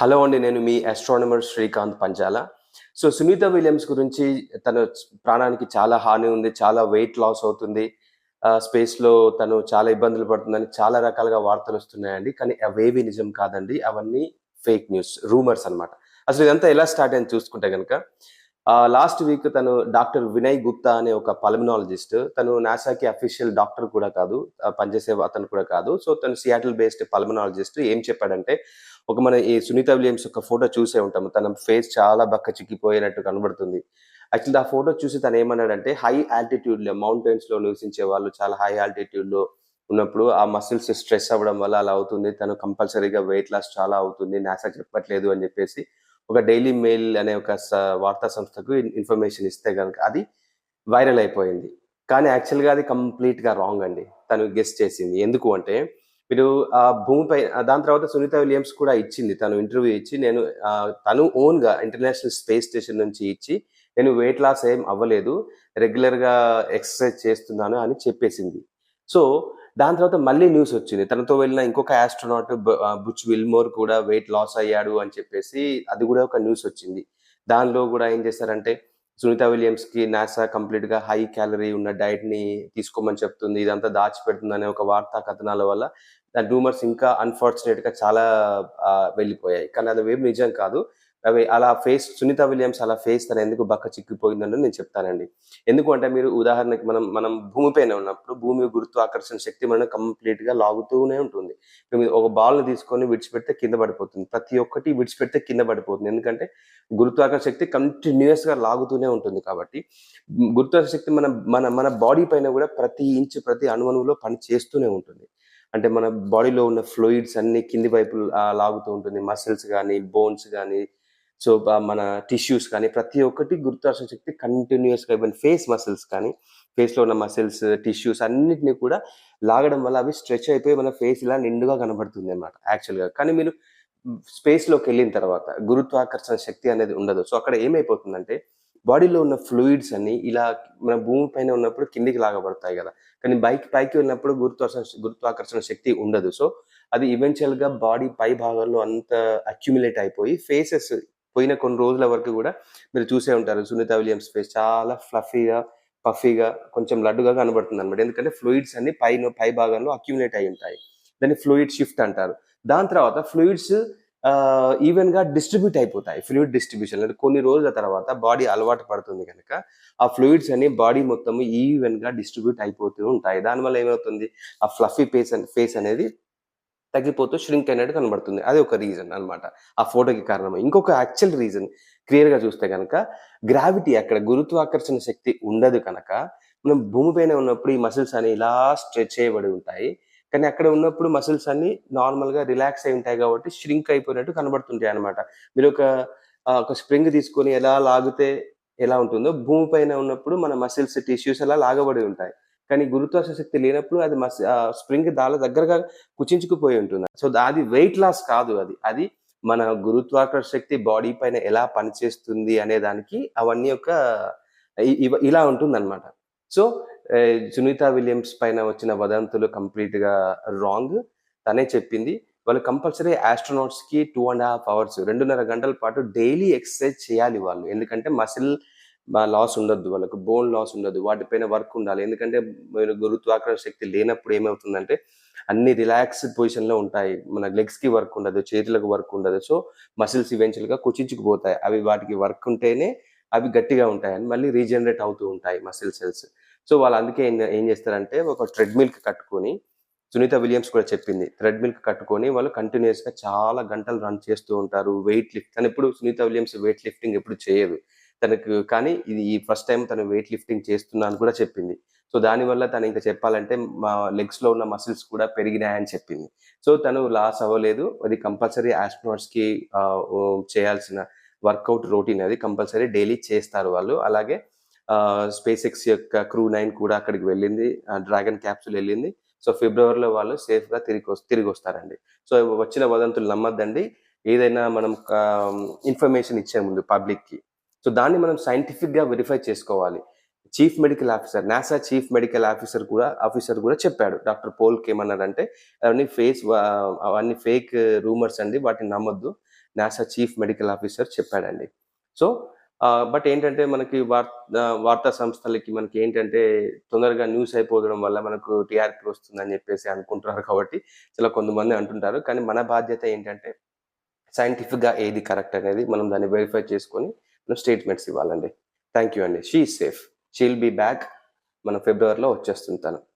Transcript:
Hello అండి నేను మీ astronomer Srikanth Panchala so Sunita Williams గురించి తన ప్రాణానికి చాలా హాని ఉంది చాలా వెయిట్ లాస్ అవుతుంది. స్పేస్లో తను చాలా ఇబ్బందులు పడుతుందని చాలా రకాలుగా వార్తలు వస్తున్నాయండి. కానీ అవేవి నిజం కాదండి అవన్నీ ఫేక్ న్యూస్ రూమర్స్ అన్నమాట. అసలు ఇదంతా ఎలా స్టార్ట్ అయింది చూసుకుంటే కనుక లాస్ట్ వీక్ తను డాక్టర్ వినయ్ గుప్తా అనే ఒక పల్మనాలజిస్ట్ తను నాసాకి అఫీషియల్ డాక్టర్ కూడా కాదు పనిచేసే అతను కూడా కాదు. సో తను సియాటల్ బేస్డ్ పల్మనాలజిస్ట్. ఏం చెప్పాడంటే ఒక మన ఈ సునీత విలియమ్స్ ఒక ఫోటో చూసే ఉంటాము తన ఫేస్ చాలా బక్క చిక్కిపోయినట్టు కనబడుతుంది. యాక్చువల్లీ ఆ ఫోటో చూసి తను ఏమన్నాడంటే హై ఆల్టిట్యూడ్లో మౌంటైన్స్లో నివసించే వాళ్ళు చాలా హై ఆల్టిట్యూడ్లో ఉన్నప్పుడు ఆ మసిల్స్ స్ట్రెస్ అవ్వడం వల్ల అలా అవుతుంది. తను కంపల్సరీగా వెయిట్ లాస్ చాలా అవుతుంది. నాసా చెప్పట్లేదు అని చెప్పేసి ఒక డైలీ మెయిల్ అనే ఒక వార్తా సంస్థకు ఇన్ఫర్మేషన్ ఇస్తే కనుక అది వైరల్ అయిపోయింది. కానీ యాక్చువల్గా అది కంప్లీట్గా రాంగ్ అండి. తను గెస్ట్ చేసింది. ఎందుకు అంటే మీరు ఆ భూమిపై దాని తర్వాత సునీత విలియమ్స్ కూడా ఇచ్చింది. తను ఇంటర్వ్యూ ఇచ్చి నేను తను ఓన్గా ఇంటర్నేషనల్ స్పేస్ స్టేషన్ నుంచి ఇచ్చి నేను వెయిట్ లాస్ ఏం అవ్వలేదు. రెగ్యులర్గా ఎక్సర్సైజ్ చేస్తున్నాను అని చెప్పేసింది. సో దాని తర్వాత మళ్ళీ న్యూస్ వచ్చింది. తనతో వెళ్ళిన ఇంకొక ఆస్ట్రోనాట్ బుచ్ విల్మోర్ కూడా వెయిట్ లాస్ అయ్యాడు అని చెప్పేసి అది కూడా ఒక న్యూస్ వచ్చింది. దానిలో కూడా ఏం చేశారంటే సునీత విలియమ్స్కి నాసా కంప్లీట్గా హై క్యాలరీ ఉన్న డైట్ని తీసుకోమని చెప్తుంది. ఇదంతా దాచిపెడుతుంది అనే ఒక వార్తా కథనాల వల్ల దాని రూమర్స్ ఇంకా అన్ఫార్చునేట్గా చాలా వెళ్ళిపోయాయి. కానీ అది ఏం నిజం కాదు. అవి అలా ఫేస్ సునీత విలియమ్స్ అలా ఫేస్ తన ఎందుకు బక్క చిక్కిపోయిందని నేను చెప్తానండి. ఎందుకు అంటే మీరు ఉదాహరణకి మనం మనం భూమిపైన ఉన్నప్పుడు భూమి గురుత్వాకర్షణ శక్తి మనం కంప్లీట్గా లాగుతూనే ఉంటుంది. మీరు ఒక బాల్ని తీసుకొని విడిచిపెడితే కింద పడిపోతుంది. ప్రతి ఒక్కటి విడిచిపెడితే కింద పడిపోతుంది. ఎందుకంటే గురుత్వాకర్షణ శక్తి కంటిన్యూస్గా లాగుతూనే ఉంటుంది కాబట్టి గురుత్వాకర్షణ శక్తి మన మన మన బాడీ పైన కూడా ప్రతి ఇంచ్ ప్రతి అణువణువులో పని చేస్తూనే ఉంటుంది. అంటే మన బాడీలో ఉన్న ఫ్లూయిడ్స్ అన్ని కింది వైపు లాగుతూ ఉంటుంది. మసిల్స్ కానీ బోన్స్ కానీ సో మన టిష్యూస్ కానీ ప్రతి ఒక్కటి గురుత్వాకర్షణ శక్తి కంటిన్యూస్గా ఈవెన్ ఫేస్ మసిల్స్ కానీ ఫేస్లో ఉన్న మసిల్స్ టిష్యూస్ అన్నిటిని కూడా లాగడం వల్ల అవి స్ట్రెచ్ అయిపోయి మన ఫేస్ ఇలా నిండుగా కనబడుతుంది అనమాట యాక్చువల్గా కానీ మీరు స్పేస్లోకి వెళ్ళిన తర్వాత గురుత్వాకర్షణ శక్తి అనేది ఉండదు. సో అక్కడ ఏమైపోతుందంటే బాడీలో ఉన్న ఫ్లూయిడ్స్ అన్ని ఇలా మన భూమి పైన ఉన్నప్పుడు కిందికి లాగబడతాయి కదా. కానీ బైక్ పైకి వెళ్ళినప్పుడు గురుత్వాకర్షణ గురుత్వాకర్షణ శక్తి ఉండదు. సో అది ఈవెన్చువల్గా బాడీ పై భాగంలో అంత అక్యుములేట్ అయిపోయి ఫేసెస్ పోయిన కొన్ని రోజుల వరకు కూడా మీరు చూసే ఉంటారు. సునీత విలియమ్స్ ఫేస్ చాలా ఫ్లఫీగా పఫీగా కొంచెం లడ్డుగా కనబడుతుంది అనమాట ఎందుకంటే ఫ్లూయిడ్స్ అన్ని పైన పై భాగంలో అక్యుమిలేట్ అయి ఉంటాయి. దాన్ని ఫ్లూయిడ్ షిఫ్ట్ అంటారు. దాని తర్వాత ఫ్లూయిడ్స్ ఈవెన్గా డిస్ట్రిబ్యూట్ అయిపోతాయి. ఫ్లూయిడ్ డిస్ట్రిబ్యూషన్ అంటే కొన్ని రోజుల తర్వాత బాడీ అలవాటు పడుతుంది కనుక ఆ ఫ్లూయిడ్స్ అన్ని బాడీ మొత్తం ఈవెన్గా డిస్ట్రిబ్యూట్ అయిపోతూ ఉంటాయి. దానివల్ల ఏమవుతుంది? ఆ ఫ్లఫీ ఫేస్ ఫేస్ అనేది తగ్గిపోతూ ష్రింక్ అయినట్టు కనబడుతుంది. అది ఒక రీజన్ అన్నమాట. ఆ ఫోటోకి కారణం. ఇంకొక యాక్చువల్ రీజన్ క్లియర్గా చూస్తే కనుక గ్రావిటీ అక్కడ గురుత్వాకర్షణ శక్తి ఉండదు కనుక మనం భూమిపైన ఉన్నప్పుడు ఈ మసిల్స్ అని ఇలా స్ట్రెచ్ చేయబడి ఉంటాయి. కానీ అక్కడ ఉన్నప్పుడు మసిల్స్ అన్ని నార్మల్గా రిలాక్స్ అయి ఉంటాయి కాబట్టి ష్రింక్ అయిపోయినట్టు కనబడుతుంటాయి అనమాట మీరు ఒక ఒక స్ప్రింగ్ తీసుకొని ఎలా లాగితే ఎలా ఉంటుందో భూమిపైన ఉన్నప్పుడు మన మసిల్స్ టిష్యూస్ అలా లాగబడి ఉంటాయి. కానీ గురుత్వాకర్షణ శక్తి లేనప్పుడు అది మస్ స్ప్రింగ్ దాని దగ్గరగా కుచించుకుపోయి ఉంటుంది. సో అది వెయిట్ లాస్ కాదు అది. అది మన గురుత్వాకర్ష శక్తి బాడీ పైన ఎలా పనిచేస్తుంది అనే దానికి అవన్నీ ఒక ఇ- ఇలా ఉంటుందన్నమాట. సో సునీత విలియమ్స్ పైన వచ్చిన వదంతులు కంప్లీట్గా రాంగ్. తనే చెప్పింది వాళ్ళు కంపల్సరీ ఆస్ట్రోనాట్స్కి టూ అండ్ హాఫ్ అవర్స్ రెండున్నర గంటల పాటు డైలీ ఎక్సర్సైజ్ చేయాలి వాళ్ళు. ఎందుకంటే మసిల్ లాస్ ఉండొద్దు వాళ్ళకు బోన్ లాస్ ఉండదు వాటిపైన వర్క్ ఉండాలి. ఎందుకంటే మీరు గురుత్వాకర్షణ శక్తి లేనప్పుడు ఏమవుతుందంటే అన్ని రిలాక్స్ పొజిషన్లో ఉంటాయి. మన లెగ్స్కి వర్క్ ఉండదు చేతులకు వర్క్ ఉండదు. సో మసిల్స్ ఈవెన్చువల్గా కుచించుకుపోతాయి అవి వాటికి వర్క్ ఉంటేనే అవి గట్టిగా ఉంటాయి అని మళ్ళీ రీజనరేట్ అవుతూ ఉంటాయి మసిల్ సెల్స్ సో వాళ్ళు అందుకే ఏం చేస్తారంటే ఒక ట్రెడ్మిల్కి కట్టుకొని సునీత విలియమ్స్ కూడా చెప్పింది థ్రెడ్మిల్కి కట్టుకొని వాళ్ళు కంటిన్యూస్గా చాలా గంటలు రన్ చేస్తూ ఉంటారు వెయిట్ లిఫ్ట్ అని ఎప్పుడు సునీత విలియమ్స్ వెయిట్ లిఫ్టింగ్ ఎప్పుడు చేయదు. తనకు కానీ ఇది ఈ ఫస్ట్ టైం తను వెయిట్ లిఫ్టింగ్ చేస్తున్నా అని కూడా చెప్పింది. సో దానివల్ల తను ఇంకా చెప్పాలంటే మా లెగ్స్లో ఉన్న మసిల్స్ కూడా పెరిగినాయని చెప్పింది. సో తను లాస్ అవ్వలేదు. అది కంపల్సరీ ఆస్ట్రోనాట్స్కి చేయాల్సిన వర్కౌట్ రొటీన్ అది కంపల్సరీ డైలీ చేస్తారు వాళ్ళు. అలాగే స్పేస్ ఎక్స్ యొక్క క్రూ నైన్ కూడా అక్కడికి వెళ్ళింది. డ్రాగన్ క్యాప్సూల్ వెళ్ళింది. సో ఫిబ్రవరిలో వాళ్ళు సేఫ్గా తిరిగి తిరిగి వస్తారండి. సో వచ్చిన వదంతులు నమ్మద్దండి. ఏదైనా మనం ఇన్ఫర్మేషన్ ఇచ్చే ముందు పబ్లిక్కి సో దాన్ని మనం సైంటిఫిక్గా వెరిఫై చేసుకోవాలి. Chief medical officer NASA chief medical officer కూడా ఆఫీసర్ కూడా చెప్పాడు. డాక్టర్ పోల్కి ఏమన్నారంటే అవన్నీ ఫేస్ అవన్నీ ఫేక్ రూమర్స్ అండి వాటిని నమ్మొద్దు. నాసా చీఫ్ మెడికల్ ఆఫీసర్ చెప్పాడండి. సో బట్ ఏంటంటే మనకి వార్తా వార్తా సంస్థలకి మనకి ఏంటంటే తొందరగా న్యూస్ అయిపోవడం వల్ల మనకు టీఆర్పీ వస్తుందని చెప్పేసి అనుకుంటున్నారు కాబట్టి చాలా కొంతమంది అంటుంటారు. కానీ మన బాధ్యత ఏంటంటే సైంటిఫిక్గా ఏది కరెక్ట్ అనేది మనం దాన్ని వెరిఫై చేసుకొని స్టేట్మెంట్స్ ఇవ్వాలండి. థ్యాంక్ యూ అండి. She safe she'll be back మన ఫిబ్రవరిలో వచ్చేస్తుంటాను.